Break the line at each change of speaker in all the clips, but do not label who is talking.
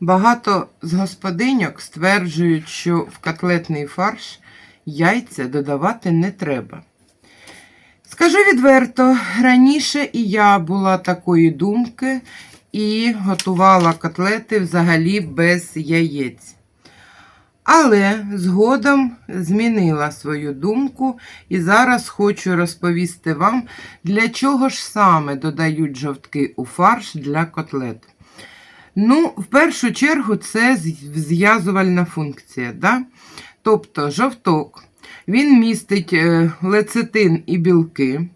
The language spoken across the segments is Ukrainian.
Багато з господиньок стверджують, що в котлетний фарш яйця додавати не треба. Скажу відверто, раніше і я була такої думки і готувала котлети взагалі без яєць. Але згодом змінила свою думку і зараз хочу розповісти вам, для чого ж саме додають жовтки у фарш для котлет. Ну, в першу чергу, це зв'язувальна функція. Да? Тобто жовток, він містить е, лецитин і білки,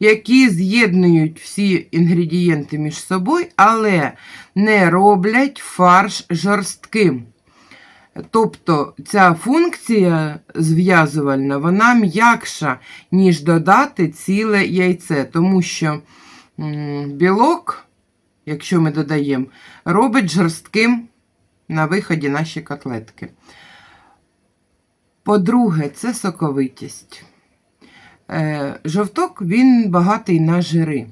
які з'єднують всі інгредієнти між собою, але не роблять фарш жорстким. Тобто ця функція зв'язувальна, вона м'якша, ніж додати ціле яйце, тому що білок, якщо ми додаємо, робить жорстким на виході наші котлетки. По-друге, це соковитість. Е, Жовток він багатий на жири.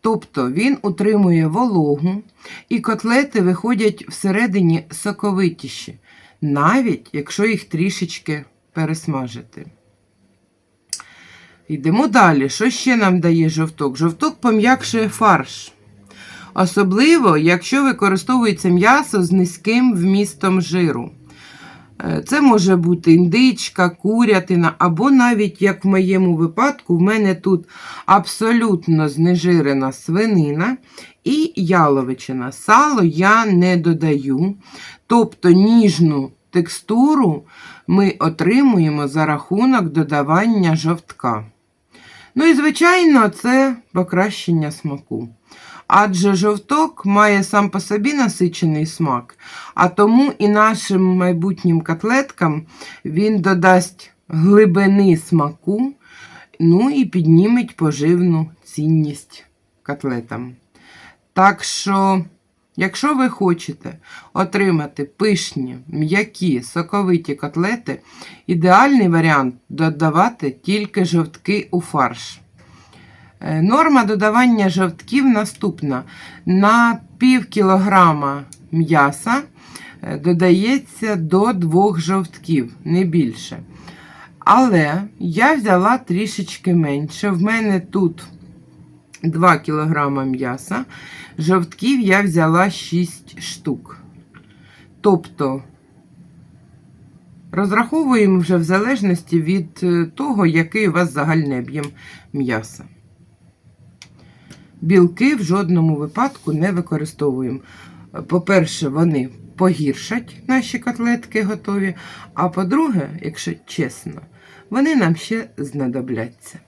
Тобто він утримує вологу, і котлети виходять всередині соковитіші, навіть якщо їх трішечки пересмажити. Йдемо далі. Що ще нам дає жовток? Жовток пом'якшує фарш. Особливо, якщо використовується м'ясо з низьким вмістом жиру. Е, Це може бути індичка, курятина, або навіть, як в моєму випадку, в мене тут абсолютно знежирена свинина і яловичина. Сало я не додаю. Тобто ніжну текстуру ми отримуємо за рахунок додавання жовтка. Ну і, звичайно, це покращення смаку. Адже жовток має сам по собі насичений смак, а тому і нашим майбутнім котлеткам він додасть глибини смаку, ну і підніметь поживну цінність котлетам. Так що, якщо ви хочете отримати пишні, м'які, соковиті котлети, ідеальний варіант додавати тільки жовтки у фарш. Е, Норма додавання жовтків наступна. На пів кілограма м'яса е, додається до двох жовтків, не більше. Але я взяла трішечки менше. В мене тут 2 кілограма м'яса. Жовтків я взяла 6 штук. Тобто розраховуємо вже в залежності від е, того, який у вас загальний об'єм м'яса. Білки в жодному випадку не використовуємо. По-перше, вони погіршать наші котлетки готові. А по-друге, якщо чесно, вони нам ще знадобляться.